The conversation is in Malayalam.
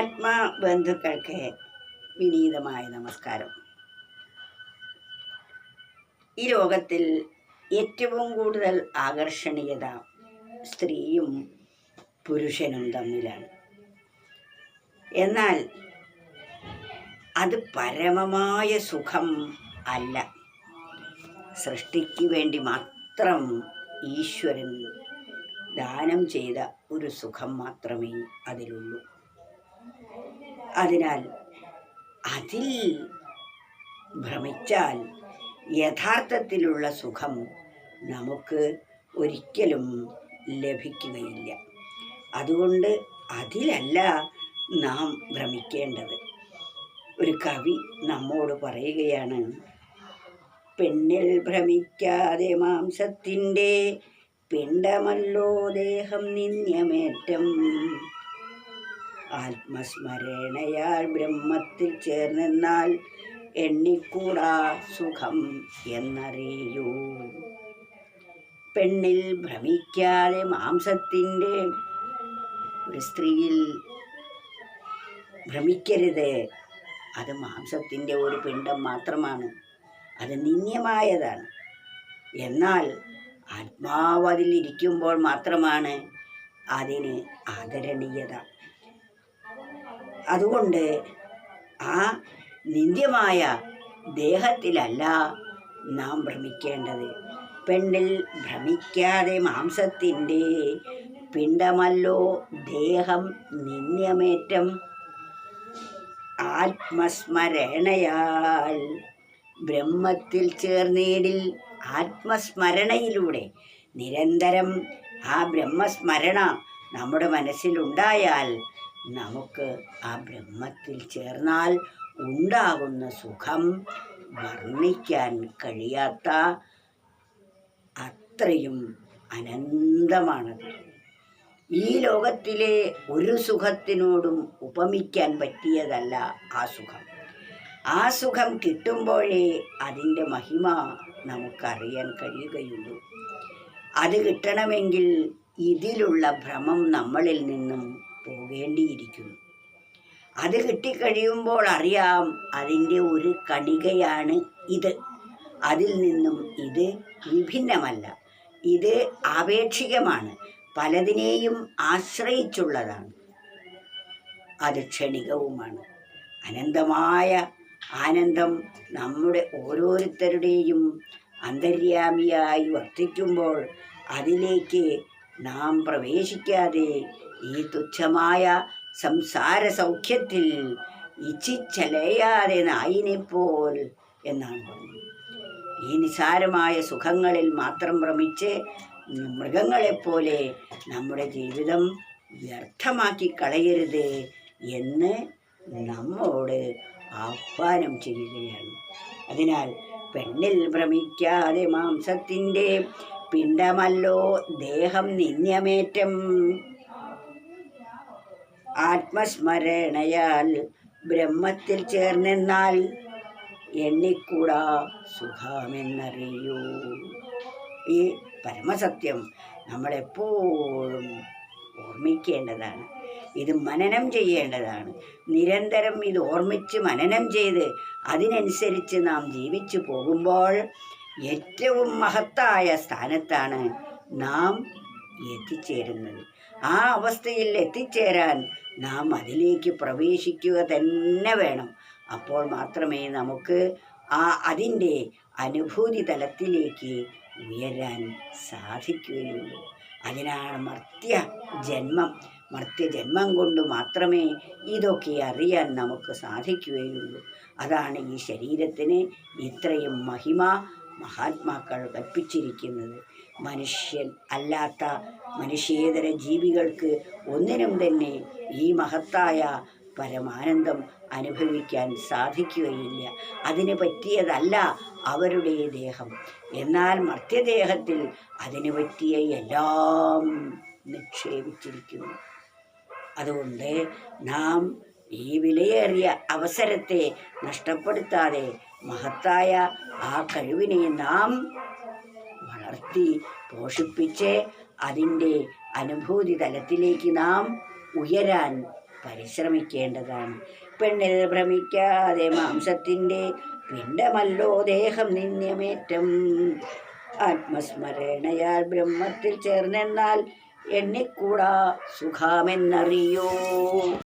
ആത്മബന്ധുക്കൾക്ക് വിനീതമായ നമസ്കാരം. ഈ ലോകത്തിൽ ഏറ്റവും കൂടുതൽ ആകർഷണീയത സ്ത്രീയും പുരുഷനും തമ്മിലാണ്. എന്നാൽ അത് പരമമായ സുഖം അല്ല. സൃഷ്ടിക്ക് വേണ്ടി മാത്രം ഈശ്വരൻ ദാനം ചെയ്ത ഒരു സുഖം മാത്രമേ അതിലുള്ളൂ. അതിനാൽ അതിൽ ഭ്രമിച്ചാൽ യഥാർത്ഥത്തിലുള്ള സുഖം നമുക്ക് ഒരിക്കലും ലഭിക്കുകയില്ല. അതുകൊണ്ട് അതിലല്ല നാം ഭ്രമിക്കേണ്ടത്. ഒരു കവി നമ്മോട് പറയുകയാണ് പെണ്ണിൽ ഭ്രമിക്കാതെ മാംസത്തിന്റെ പിണ്ടമല്ലോ ദേഹം നിന്യമേറ്റം ആത്മസ്മരണയാൽ ബ്രഹ്മത്തിൽ ചേർന്നെന്നാൽ എണ്ണിക്കൂടാ സുഖം എന്നറിയൂ. പെണ്ണിൽ ഭ്രമിക്കാതെ മാംസത്തിന്റെ ഒരു സ്ത്രീയിൽ ഭ്രമിക്കരുത്. അത് മാംസത്തിന്റെ ഒരു പിണ്ടം മാത്രമാണ്. അത് നിന്യമായതാണ് എന്നാൽ ആത്മാവ് അതിലിരിക്കുമ്പോൾ മാത്രമാണ് അതിന് ആദരണീയത. അതുകൊണ്ട് ആ നിന്ദ്യമായ ദേഹത്തിലല്ല നാം ഭ്രമിക്കേണ്ടത്. പെണ്ണിൽ ഭ്രമിക്കാതെ മാംസത്തിന്റെ പിണ്ടമല്ലോ ദേഹം നിന്ദ്യമേറ്റം. ആത്മസ്മരണയാൽ ബ്രഹ്മത്തിൽ ചേർന്നേടിൽ ആത്മസ്മരണയിലൂടെ നിരന്തരം ആ ബ്രഹ്മസ്മരണ നമ്മുടെ മനസ്സിലുണ്ടായാൽ നമുക്ക് ആ ബ്രഹ്മത്തിൽ ചേർന്നാൽ ഉണ്ടാകുന്ന സുഖം വർണിക്കാൻ കഴിയാത്ത അത്രയും അനന്തമാണത്. ഈ ലോകത്തിലെ ഒരു സുഖത്തിനോടും ഉപമിക്കാൻ പറ്റിയതല്ല ആ സുഖം. ആ സുഖം കിട്ടുമ്പോഴേ അതിന്റെ മഹിമ നമുക്കറിയാൻ കഴിയുകയുള്ളൂ. അത് കിട്ടണമെങ്കിൽ ഇതിലുള്ള ഭ്രമം നമ്മളിൽ നിന്നും പോകേണ്ടിയിരിക്കുന്നു. അത് കിട്ടിക്കഴിയുമ്പോൾ അറിയാം അതിന്റെ ഒരു കണികയാണ് ഇത്. അതിൽ നിന്നും ഇത് വിഭിന്നമല്ല. ഇത് ആപേക്ഷികമാണ്. പലതിനെയും ആശ്രയിച്ചുള്ളതാണ്. അത് ക്ഷണികവുമാണ്. അനന്തമായ ആനന്ദം നമ്മുടെ ഓരോരുത്തരുടെയും അന്തര്യാമിയായി വർത്തിക്കുമ്പോൾ അതിലേക്ക് നാം പ്രവേശിക്കാതെ ഈ തുച്ഛമായ സംസാര സൗഖ്യത്തിൽ ഇച്ഛിച്ചലയാതെ നായിനെപ്പോൽ എന്നാണ് പറഞ്ഞത്. ഈ നിസാരമായ സുഖങ്ങളിൽ മാത്രം ഭ്രമിച്ച് മൃഗങ്ങളെപ്പോലെ നമ്മുടെ ജീവിതം വ്യർത്ഥമാക്കി കളയരുത് എന്ന് നമ്മോട് ആഹ്വാനം ചെയ്യുകയാണ്. അതിനാൽ പെണ്ണിൽ ഭ്രമിക്കാതെ മാംസത്തിന്റെ പിണ്ടമല്ലോ ദേഹം നിന്യമേറ്റം ആത്മസ്മരണയാൽ ബ്രഹ്മത്തിൽ ചേർന്നെന്നാൽ എണ്ണിക്കൂടാ സുഖമെന്നറിയൂ. ഈ പരമസത്യം നമ്മളെപ്പോഴും ഓർമ്മിക്കേണ്ടതാണ്. ഇത് മനനം ചെയ്യേണ്ടതാണ്. നിരന്തരം ഇത് ഓർമ്മിച്ച് മനനം ചെയ്ത് അതിനനുസരിച്ച് നാം ജീവിച്ചു പോകുമ്പോൾ ഏറ്റവും മഹത്തായ സ്ഥാനത്താണ് നാം എത്തിച്ചേരുന്നത്. ആ അവസ്ഥയിൽ എത്തിച്ചേരാൻ നാം അതിലേക്ക് പ്രവേശിക്കുക തന്നെ വേണം. അപ്പോൾ മാത്രമേ നമുക്ക് ആ അതിന്റെ അനുഭൂതി തലത്തിലേക്ക് ഉയരാൻ സാധിക്കുകയുള്ളൂ. അതിനാണ് മർത്യ ജന്മം. മർത്യജന്മം കൊണ്ട് മാത്രമേ ഇതൊക്കെ അറിയാൻ നമുക്ക് സാധിക്കുകയുള്ളൂ. അതാണ് ഈ ശരീരത്തിന് ഇത്രയും മഹിമ മഹാത്മാക്കൾ കൽപ്പിച്ചിരിക്കുന്നത് മനുഷ്യൻ അല്ലാത്ത മനുഷ്യേതര ജീവികൾക്ക് ഒന്നിനും തന്നെ ഈ മഹത്തായ പരമാനന്ദം അനുഭവിക്കാൻ സാധിക്കുകയില്ല. അതിന് പറ്റിയതല്ല അവരുടെ ദേഹം. എന്നാൽ മർത്യദേഹത്തിൽ അതിന് പറ്റിയ എല്ലാം നിക്ഷേപിച്ചിരിക്കുന്നു. അതുകൊണ്ട് നാം ഈ വിലയേറിയ അവസരത്തെ നഷ്ടപ്പെടുത്താതെ മഹത്തായ ആ കഴിവിനെ നാം വളർത്തി പോഷിപ്പിച്ച് അതിന്റെ അനുഭൂതി തലത്തിലേക്ക് നാം ഉയരാൻ പരിശ്രമിക്കേണ്ടതാണ്. പെണ്ണിൽ ഭ്രമിക്കാതെ മാംസത്തിന്റെ പിണ്ടമല്ലോ ദേഹം നിന്യമേറ്റം ആത്മസ്മരണയാൽ ബ്രഹ്മത്തിൽ ചേർന്നെന്നാൽ എണ്ണിക്കൂടാ സുഖാമെന്നറിയോ.